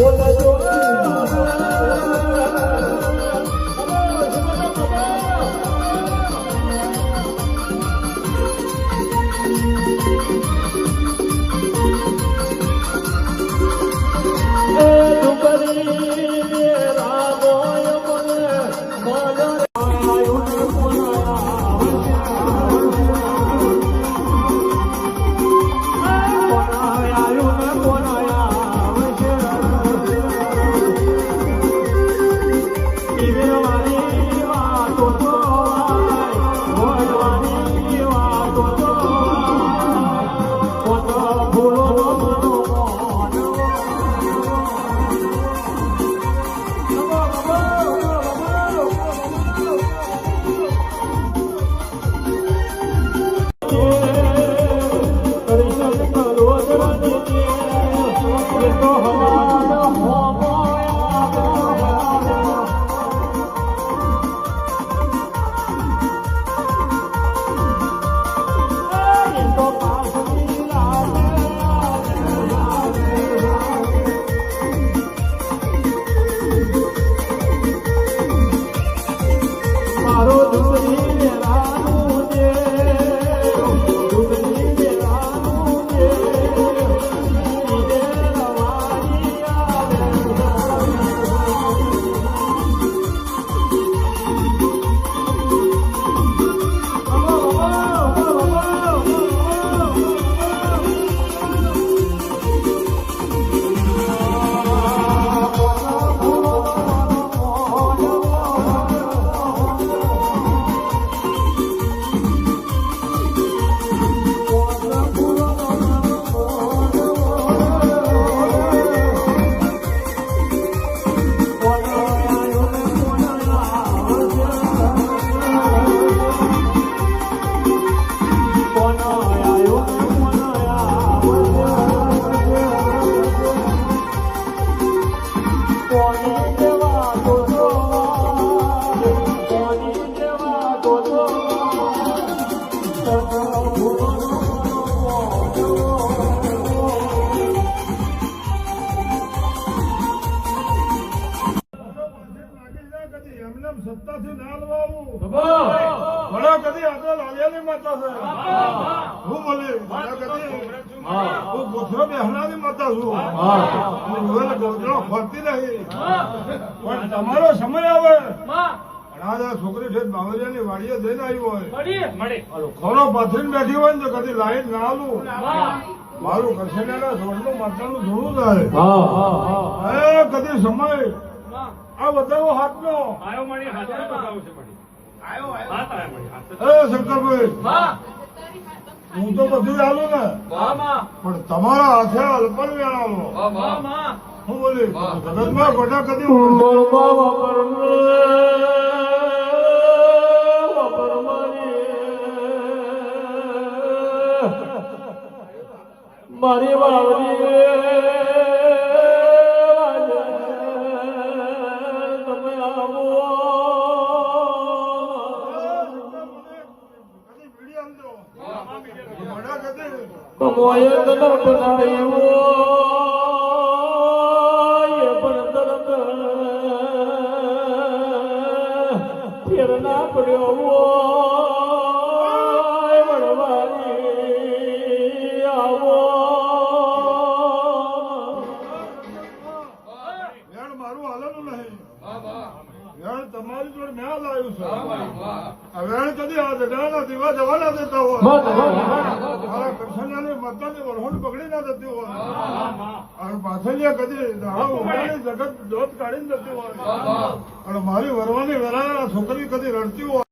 મારો એમને ના લવાવું. ઘણા કદી આગળ લાલિયાની માતા છે હું બોલી ઘણા કદી. હું. ગોથરો બેહનાની માતા છું. હું. રોયલ ફરતી રહી. પણ તમારો સમય આવે. ઘણા છોકરી છે બાવરિયાની વાડીએ જઈને આવી હોય. ખરો પાથરીને બેઠી હોય ને તો કદી લાઈટ ના આવું મારું કરશેના સોળનું માતાનું જોડું થાય. એ કદી સમય આ બતાવો હાથનો. એ શંકરભાઈ. હું. તો બધું આલું ને. પણ તમારા હાથે અલ્પન વેણાવો હું બોલી જગતમાં ગોટા કદી મારી વાવડી ગોટા કદી મોય તલબ બનાવ્યો એ પણ તરત ફેર ના પડ્યો જોડે છે. આ કદી આ જગડાના દીવા જવા ના દેતા હોય. મારા કરશનાની માતાની વરહોણ પકડી ના દેતી હોય. અને પાછળિયા કદી દાડા ઉગાડી જગત જોત કાઢી જતી હોય. અને મારી વરવાની વેળા છોકરી કદી રડતી હોય.